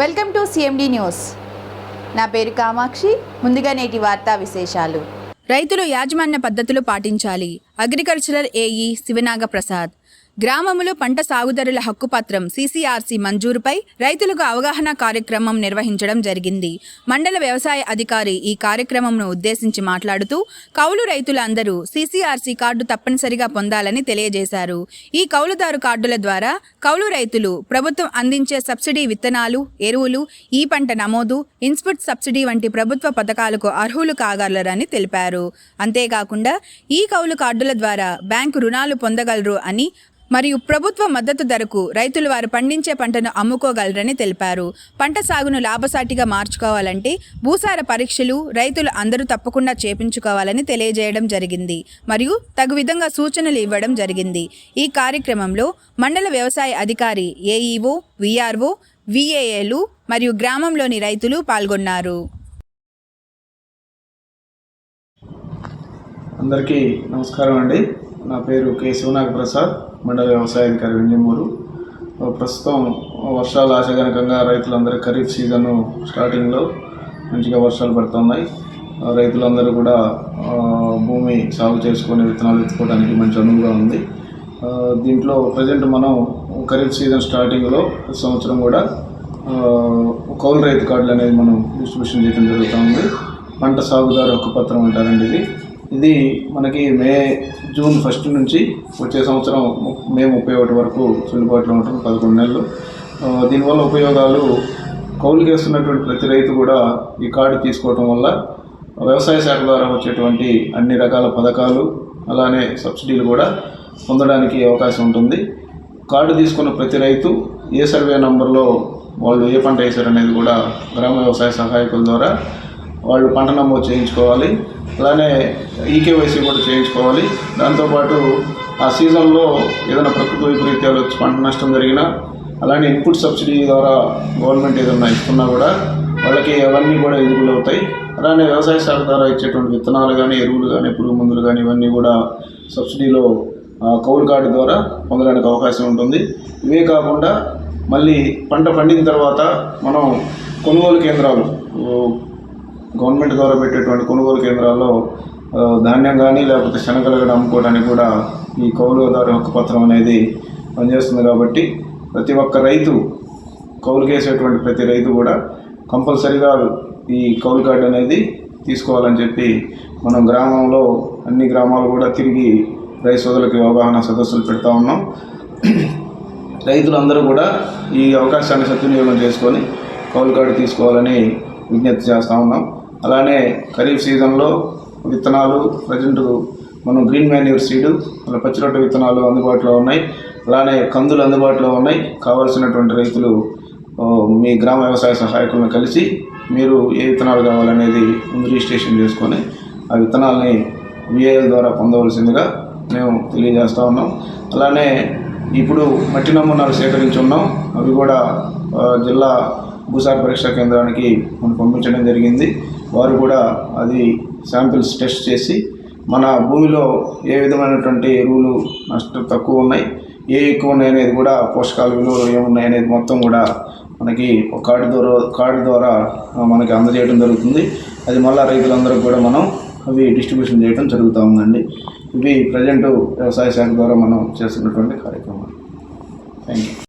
Welcome to CMD news నా పేరు కామాక్షి ముందుగా నేటి వార్తా విశేషాలు. రైతులు యాజమాన్య పద్ధతులు పాటించాలి. అగ్రికల్చరల్ ఏఈ శివనాగ ప్రసాద్ గ్రామములో పంట సాగుదారుల హక్కుపత్రం సీసీఆర్సీ మంజూరుపై రైతులకు అవగాహన కార్యక్రమం నిర్వహించడం జరిగింది. మండల వ్యవసాయ అధికారి ఈ కార్యక్రమంను ఉద్దేశించి మాట్లాడుతూ కౌలు రైతులందరూ సీసీఆర్సీ కార్డు తప్పనిసరిగా పొందాలని తెలియజేశారు. ఈ కౌలుదారు కార్డుల ద్వారా కౌలు రైతులు ప్రభుత్వం అందించే సబ్సిడీ విత్తనాలు ఎరువులు ఈ పంట నమోదు ఇన్స్పుట్ సబ్సిడీ వంటి ప్రభుత్వ పథకాలకు అర్హులు కాగలరని తెలిపారు. అంతేకాకుండా ఈ కౌలు కార్డుల ద్వారా బ్యాంకు రుణాలు పొందగలరు అని మరియు ప్రభుత్వ మద్దతు ధరకు రైతులు వారు పండించే పంటను అమ్ముకోగలరని తెలిపారు. పంట సాగును లాభసాటిగా మార్చుకోవాలంటే భూసార పరీక్షలు రైతులు అందరూ తప్పకుండా చేపించుకోవాలని తెలియజేయడం జరిగింది మరియు తగు విధంగా సూచనలు ఇవ్వడం జరిగింది. ఈ కార్యక్రమంలో మండల వ్యవసాయ అధికారి ఏఈఓ విఆర్ఓ విఏఏలు మరియు గ్రామంలోని రైతులు పాల్గొన్నారు. అందరికీ నమస్కారం అండి. నా పేరు కె. శివనాగ ప్రసాద్ మండల వ్యవసాయ అధికారి వింజమూరు ప్రస్తుతం వర్షాలు ఆశాజనకంగా రైతులందరూ ఖరీఫ్ సీజన్ స్టార్టింగ్లో మంచిగా వర్షాలు పడుతున్నాయి. రైతులందరూ కూడా భూమి సాగు చేసుకొని విత్తనాలు ఎత్తుకోవడానికి మంచి అనువుగా ఉంది. దీంట్లో ప్రజెంట్ మనం ఖరీఫ్ సీజన్ స్టార్టింగ్లో ప్రతి సంవత్సరం కూడా కౌలు రైతు కార్డులు అనేది మనం డిస్ట్రిబ్యూషన్ చేయడం జరుగుతూ ఉంది. పంట సాగుదారు హక్కు పత్రం అంటారండి ఇది. ఇది మనకి మే జూన్ ఫస్ట్ నుంచి వచ్చే సంవత్సరం మే ముప్పై ఒకటి వరకు చెల్లుబాటులో ఉంటుంది పదకొండు నెలలు. దీనివల్ల ఉపయోగాలు కౌలు చేస్తున్నటువంటి ప్రతి రైతు కూడా ఈ కార్డు తీసుకోవటం వల్ల వ్యవసాయ శాఖ ద్వారా వచ్చేటువంటి అన్ని రకాల పథకాలు అలానే సబ్సిడీలు కూడా పొందడానికి అవకాశం ఉంటుంది. కార్డు తీసుకున్న ప్రతి రైతు ఏ సర్వే నంబర్లో వాళ్ళు ఏ పంట వేశారనేది కూడా గ్రామ వ్యవసాయ సహాయకుల ద్వారా వాళ్ళు పంట నమోదు చేయించుకోవాలి. అలానే ఈకేవైసీ కూడా చేయించుకోవాలి. దాంతోపాటు ఆ సీజన్లో ఏదైనా ప్రకృతి వైపరీత్యాలు వచ్చి పంట నష్టం జరిగినా అలానే ఇన్పుట్ సబ్సిడీ ద్వారా గవర్నమెంట్ ఏదైనా ఇస్తున్నా కూడా వాళ్ళకి అవన్నీ కూడా ఎదుగులు అవుతాయి. అలానే వ్యవసాయ శాఖ ద్వారా ఇచ్చేటువంటి విత్తనాలు కానీ ఎరువులు కానీ పురుగు మందులు కానీ ఇవన్నీ కూడా సబ్సిడీలో కౌలు కార్డు ద్వారా పొందడానికి అవకాశం ఉంటుంది. ఇవే కాకుండా మళ్ళీ పంట పండిన తర్వాత మనం కొనుగోలు కేంద్రాలు గవర్నమెంట్ ద్వారా పెట్టేటువంటి కొనుగోలు కేంద్రాల్లో ధాన్యం కానీ లేకపోతే శనగలు కానీ అమ్ముకోవడానికి కూడా ఈ కౌలుదారు హక్కు పత్రం అనేది పనిచేస్తుంది కాబట్టి ప్రతి ఒక్క రైతు కౌలుకేసేటువంటి ప్రతి రైతు కూడా కంపల్సరిగా ఈ కౌలు కార్డు అనేది తీసుకోవాలని చెప్పి మనం గ్రామంలో అన్ని గ్రామాలు కూడా తిరిగి రైతు సోదరులకి అవగాహన సదస్సులు పెడతా ఉన్నాం. రైతులందరూ కూడా ఈ అవకాశాన్ని సద్వినియోగం చేసుకొని కౌలు కార్డు తీసుకోవాలని విజ్ఞప్తి చేస్తూ ఉన్నాం. అలానే ఖరీఫ్ సీజన్లో విత్తనాలు ప్రజెంట్ మనం గ్రీన్ మాన్యూర్ సీడు అలా పచ్చిరొట్ట విత్తనాలు అందుబాటులో ఉన్నాయి. అలానే కందులు అందుబాటులో ఉన్నాయి. కావాల్సినటువంటి రైతులు మీ గ్రామ వ్యవసాయ సహాయకులను కలిసి మీరు ఏ విత్తనాలు కావాలనేది ముందు రిజిస్ట్రేషన్ చేసుకొని ఆ విత్తనాలని విఐఎల్ ద్వారా పొందవలసిందిగా మేము తెలియజేస్తూ ఉన్నాం. అలానే ఇప్పుడు మట్టి నమూనాలు సేకరించి ఉన్నాం. అవి కూడా జిల్లా భూసార పరీక్షా కేంద్రానికి మనం పంపించడం జరిగింది. వారు కూడా అది శాంపిల్స్ టెస్ట్ చేసి మన భూమిలో ఏ విధమైనటువంటి ఎరువులు నష్టం తక్కువ ఉన్నాయి ఏ ఎక్కువ ఉన్నాయి అనేది కూడా పోషకాల విలువలు ఏమున్నాయి అనేది మొత్తం కూడా మనకి ఒక కార్డు ద్వారా కార్డు ద్వారా మనకి అందజేయడం జరుగుతుంది. అది మళ్ళీ రైతులందరూ కూడా మనం అవి డిస్ట్రిబ్యూషన్ చేయడం జరుగుతూ ఉందండి. ఇవి ప్రజెంట్ వ్యవసాయ శాఖ ద్వారా మనం చేస్తున్నటువంటి కార్యక్రమాలు. Thank you